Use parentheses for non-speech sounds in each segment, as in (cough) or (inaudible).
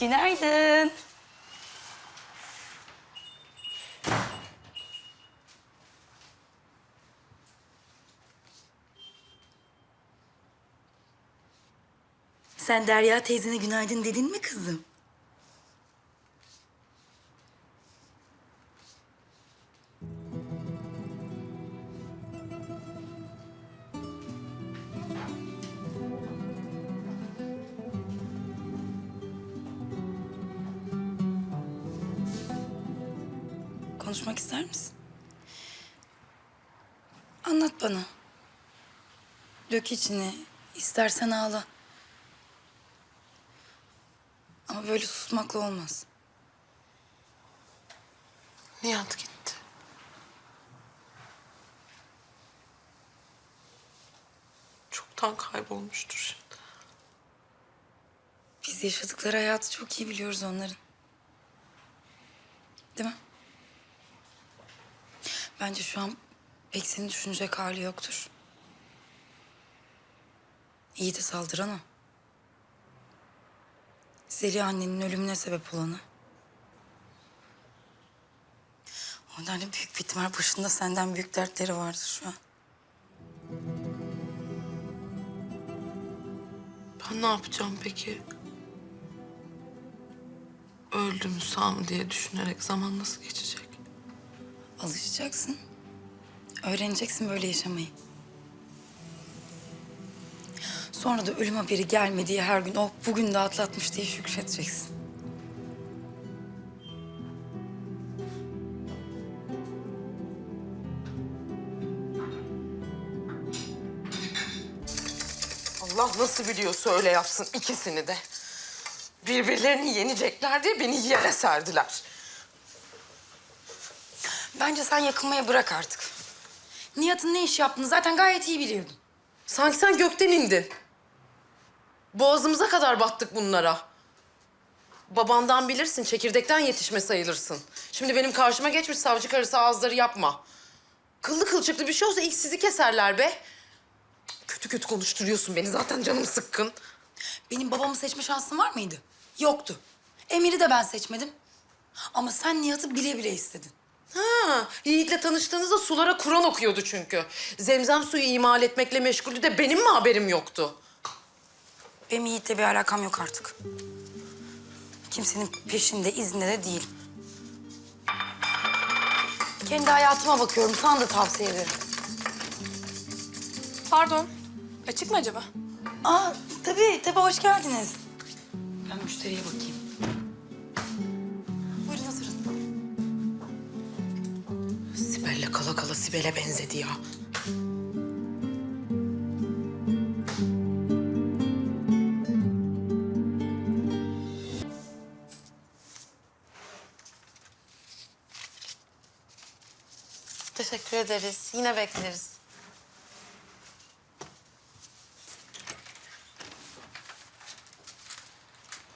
Günaydın. Sen Derya teyzene günaydın dedin mi kızım? Konuşmak ister misin? Anlat bana. Dök içini. İstersen ağla. Ama böyle susmakla olmaz. Nihat gitti. Çoktan kaybolmuştur şimdi. Biz yaşadıkları hayatı çok iyi biliyoruz onların. Değil mi? Bence şu an pek seni düşünecek hali yoktur. İyi de saldıran o. Zeliha annenin ölümüne sebep olanı. Onların büyük bir ihtimal başında senden büyük dertleri vardır şu an. Ben ne yapacağım peki? Öldü mü sağ mı diye düşünerek zaman nasıl geçecek? Alışacaksın. Öğreneceksin böyle yaşamayı. Sonra da ölüm haberi gelmediği her gün o bugün de atlatmış diye şükredeceksin. Allah nasıl biliyorsa öyle yapsın ikisini de. Birbirlerini yenecekler diye beni yere serdiler. Bence sen yakınmaya bırak artık. Nihat'ın ne iş yaptığını zaten gayet iyi biliyordun. Sanki sen gökten indin. Boğazımıza kadar battık bunlara. Babandan bilirsin, çekirdekten yetişme sayılırsın. Şimdi benim karşıma geçmiş savcı karısı ağızları yapma. Kıllı kılçıklı bir şey olsa ilk sizi keserler be. Kötü kötü konuşturuyorsun beni zaten canım sıkkın. Benim babamı seçme şansın var mıydı? Yoktu. Emir'i de ben seçmedim. Ama sen Nihat'ı bile bile istedin. Ha, Yiğit'le tanıştığınızda sulara Kur'an okuyordu çünkü. Zemzem suyu imal etmekle meşguldü de benim mi haberim yoktu? Benim Yiğit'le bir alakam yok artık. Kimsenin peşinde, izinde de değilim. Kendi hayatıma bakıyorum. Sana da tavsiye ederim. Pardon. Açık mı acaba? Aa, tabii, tabii. Hoş geldiniz. Ben müşteriye bakayım. Sibel'e benzedi ya. Teşekkür ederiz. Yine bekleriz.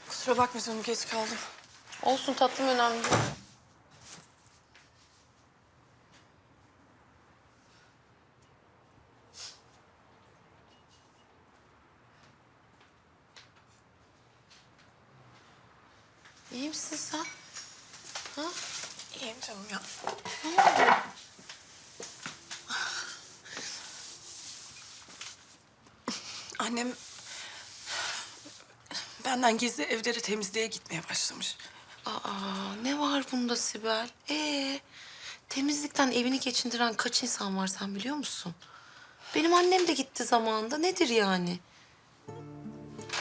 Kusura bakma canım geç kaldım. Olsun tatlım önemli değil. İyi misin sen? Ha? İyiyim canım ya. Annem benden gizli evleri temizliğe gitmeye başlamış. Aa, ne var bunda Sibel? Ee, temizlikten evini geçindiren kaç insan var sen biliyor musun? Benim annem de gitti zamanında. Nedir yani?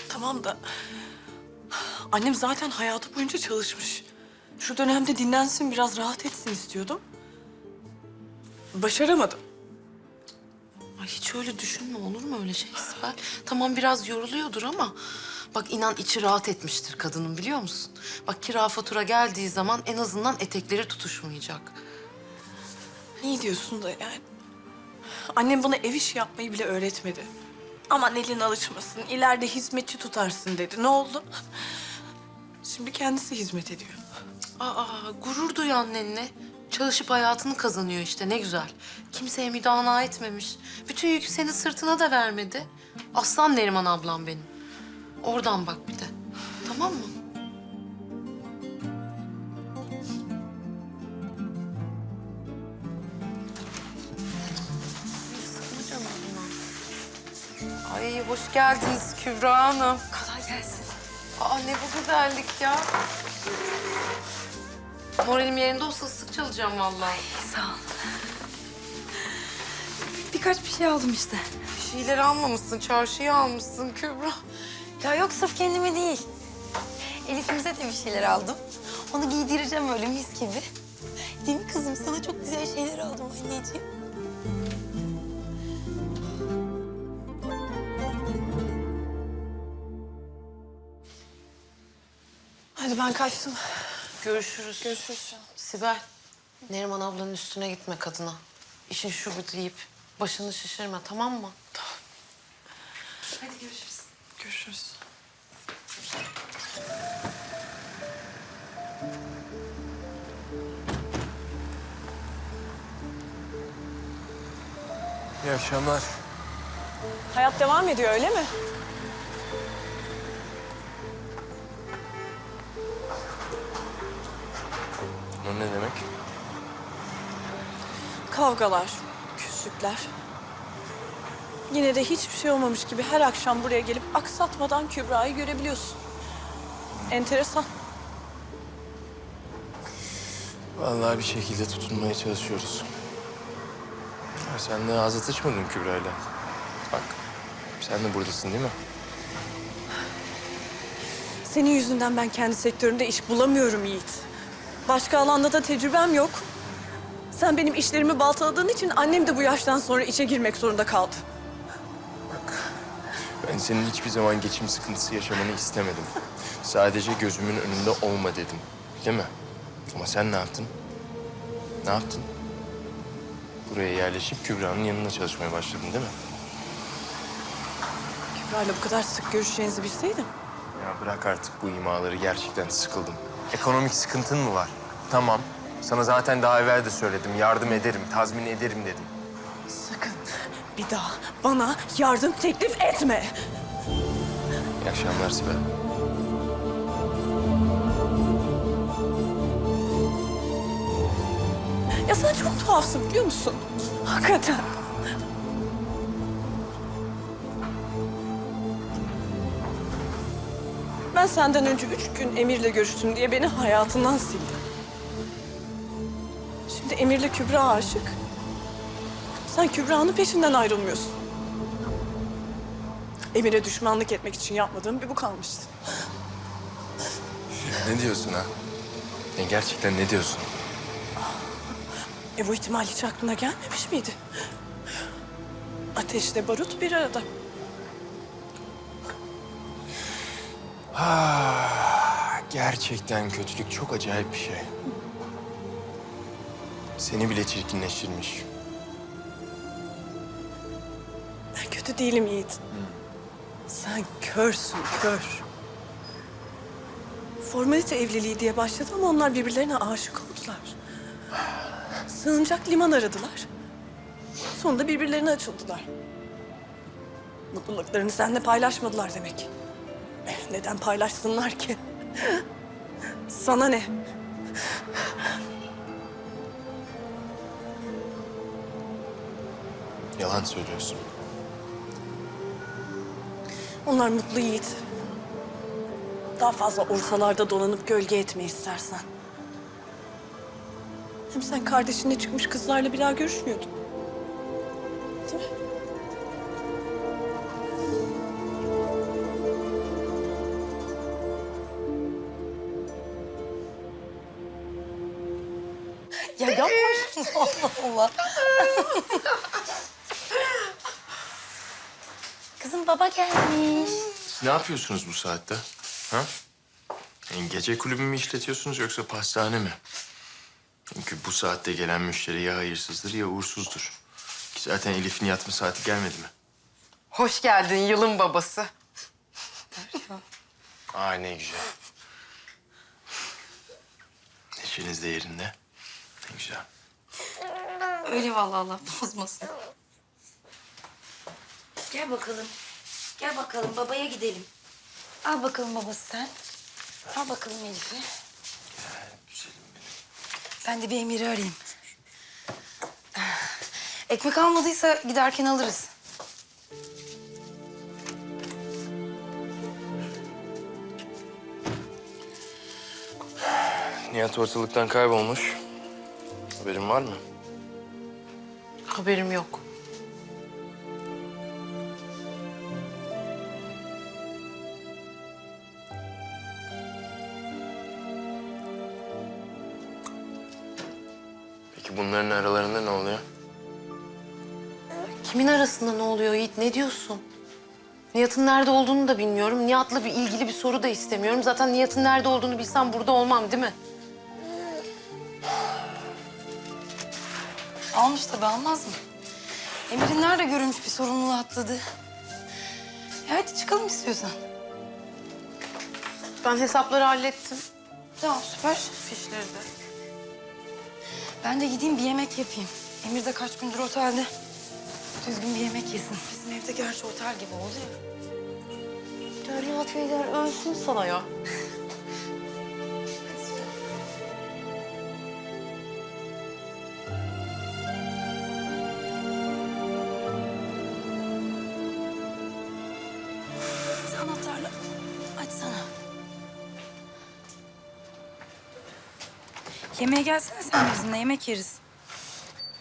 Tamam da annem zaten hayatı boyunca çalışmış. Şu dönemde dinlensin, biraz rahat etsin istiyordum. Başaramadım. Ay hiç öyle düşünme olur mu öyle şey Sibel? Tamam biraz yoruluyordur ama bak inan içi rahat etmiştir kadının biliyor musun? Bak kira fatura geldiği zaman en azından etekleri tutuşmayacak. İyi diyorsun da yani. Annem bana ev işi yapmayı bile öğretmedi. Aman elin alışmasın, ileride hizmetçi tutarsın dedi. Ne oldu? Şimdi kendisi hizmet ediyor. Aa gurur duy annenle. Çalışıp hayatını kazanıyor işte ne güzel. Kimseye müdana etmemiş. Bütün yükü senin sırtına da vermedi. Aslan Neriman ablam benim. Oradan bak bir de. Tamam mı? Hoş geldiniz Kübra Hanım. Kolay gelsin. Aa ne bu güzellik ya. Moralim yerinde olsa sık çalacağım vallahi. Sağ ol. Birkaç bir şey aldım işte. Bir şeyler almamışsın, çarşıya almışsın Kübra. Ya yok sırf kendime değil. Elif'imize de bir şeyler aldım. Onu giydireceğim öyle mis gibi. Değil mi kızım? Sana çok güzel şeyler aldım anneciğim. Ben kaçtım. Görüşürüz. Görüşürüz. Sibel, Neriman ablanın üstüne gitme kadına. İşin şu bu deyip başını şişirme tamam mı? Hadi görüşürüz. Görüşürüz. İyi akşamlar. Hayat devam ediyor öyle mi? O ne demek? Kavgalar, küslükler. Yine de hiçbir şey olmamış gibi her akşam buraya gelip aksatmadan Kübra'yı görebiliyorsun. Enteresan. Vallahi bir şekilde tutunmaya çalışıyoruz. Ya sen de ağzı sıçmadın Kübra'yla. Bak, sen de buradasın değil mi? Senin yüzünden ben kendi sektörümde iş bulamıyorum Yiğit. Başka alanda da tecrübem yok. Sen benim işlerimi baltaladığın için annem de bu yaştan sonra işe girmek zorunda kaldı. Ben senin hiçbir zaman geçim sıkıntısı yaşamanı istemedim. Sadece gözümün önünde olma dedim. Değil mi? Ama sen ne yaptın? Ne yaptın? Buraya yerleşip Kübra'nın yanında çalışmaya başladın değil mi? Kübra'yla bu kadar sık görüşeceğinizi bilseydim. Ya bırak artık bu imaları. Gerçekten sıkıldım. Ekonomik sıkıntın mı var? Tamam. Sana zaten daha evvel de söyledim. Yardım ederim, tazmin ederim dedim. Sakın bir daha bana yardım teklif etme. İyi akşamlar Sibel. Ya sen çok tuhafsın biliyor musun? Hakikaten. Ben senden önce üç gün Emir'le görüştüm diye beni hayatından sildin. Şimdi Emir'le Kübra aşık. Sen Kübra'nın peşinden ayrılmıyorsun. Emir'e düşmanlık etmek için yapmadığım bir bu kalmıştı. Ne diyorsun ha? Ya gerçekten ne diyorsun? E bu ihtimal hiç aklına gelmemiş miydi? Ateşle barut bir arada. Ah, gerçekten kötülük çok acayip bir şey. Seni bile çirkinleştirmiş. Ben kötü değilim Yiğit. Sen körsün, kör. Formalite evliliği diye başladı ama onlar birbirlerine aşık oldular. Sığınacak liman aradılar. Sonunda birbirlerine açıldılar. Mutluluklarını seninle paylaşmadılar demek. Eh, neden paylaşsınlar ki? Sana ne? Yalan söylüyorsun. Onlar mutlu Yiğit. Daha fazla ortalarda dolanıp gölge etme istersen. Hem sen kardeşinle çıkmış kızlarla bir daha görüşmüyordun. Değil mi? Ya yapma şunu (laughs) Allah Allah. (laughs) Kızım baba gelmiş. Siz ne yapıyorsunuz bu saatte? Ha? Yani gece kulübü mü işletiyorsunuz yoksa pastane mi? Çünkü bu saatte gelen müşteri ya hayırsızdır ya uğursuzdur. Ki zaten Elif'in yatma saati gelmedi mi? Hoş geldin yılın babası. Aa ne güzel. Neşeniz de yerinde. Ne güzel. Öyle vallahi Allah bozmasın. Gel bakalım. Gel bakalım babaya gidelim. Al bakalım babası sen. Al bakalım Elif'i. Ben de bir Emir'i arayayım. Ah, ekmek almadıysa giderken alırız. Nihat ortalıktan kaybolmuş. Haberin var mı? Haberim yok. Peki bunların aralarında ne oluyor? Kimin arasında ne oluyor Yiğit? Ne diyorsun? Nihat'ın nerede olduğunu da bilmiyorum. Nihat'la bir ilgili bir soru da istemiyorum. Zaten Nihat'ın nerede olduğunu bilsem burada olmam değil mi? Almış tabii almaz mı? Emir'in nerede görülmüş bir sorumluluğu atladı. E hadi çıkalım istiyorsan. Ben hesapları hallettim. Tamam süper. Fişleri de. Ben de gideyim bir yemek yapayım. Emir de kaç gündür otelde. Düzgün bir yemek yesin. Bizim evde gerçi otel gibi oldu ya. Derya teyzeler ölsün sana ya. Yemeğe gelsene sen bizimle yemek yeriz.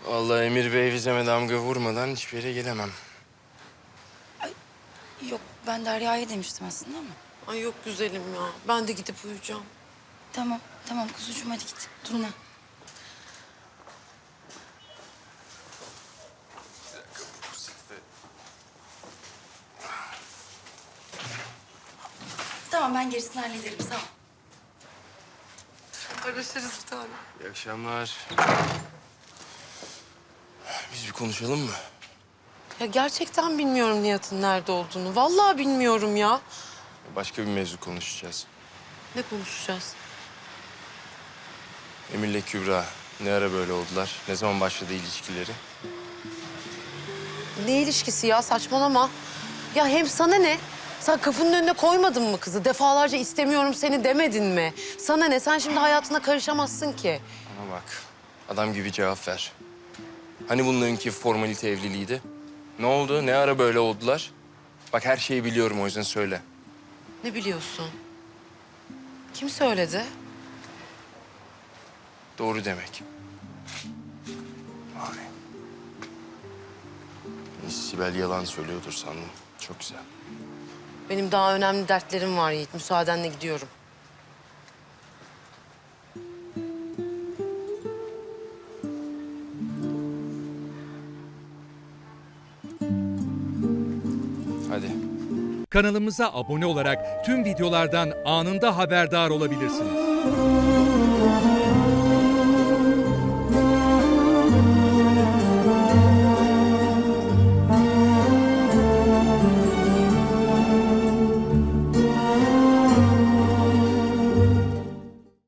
Vallahi Emir Bey vizeme damga vurmadan hiçbir yere gelemem. Yok ben Derya'ya demiştim aslında ama. Ay yok güzelim ya. Ben de gidip uyuyacağım. Tamam tamam kuzucuğum hadi git. Durma. Tamam ben gerisini hallederim sağ ol. Görüşürüz bir tane. İyi akşamlar. Biz bir konuşalım mı? Ya gerçekten bilmiyorum Nihat'ın nerede olduğunu. Vallahi bilmiyorum ya. Başka bir mevzu konuşacağız. Ne konuşacağız? Emir'le Kübra ne ara böyle oldular? Ne zaman başladı ilişkileri? Ne ilişkisi ya saçmalama. Ya hem sana ne? Sen kapının önüne koymadın mı kızı? Defalarca istemiyorum seni demedin mi? Sana ne? Sen şimdi hayatına karışamazsın ki. Ama bak adam gibi cevap ver. Hani bunlarınki formalite evliliğiydi? Ne oldu? Ne ara böyle oldular? Bak her şeyi biliyorum o yüzden söyle. Ne biliyorsun? Kim söyledi? Doğru demek. Vay. Sibel yalan söylüyordur sandım. Çok güzel. Benim daha önemli dertlerim var Yiğit. Müsaadenle gidiyorum. Hadi. Kanalımıza abone olarak tüm videolardan anında haberdar olabilirsiniz.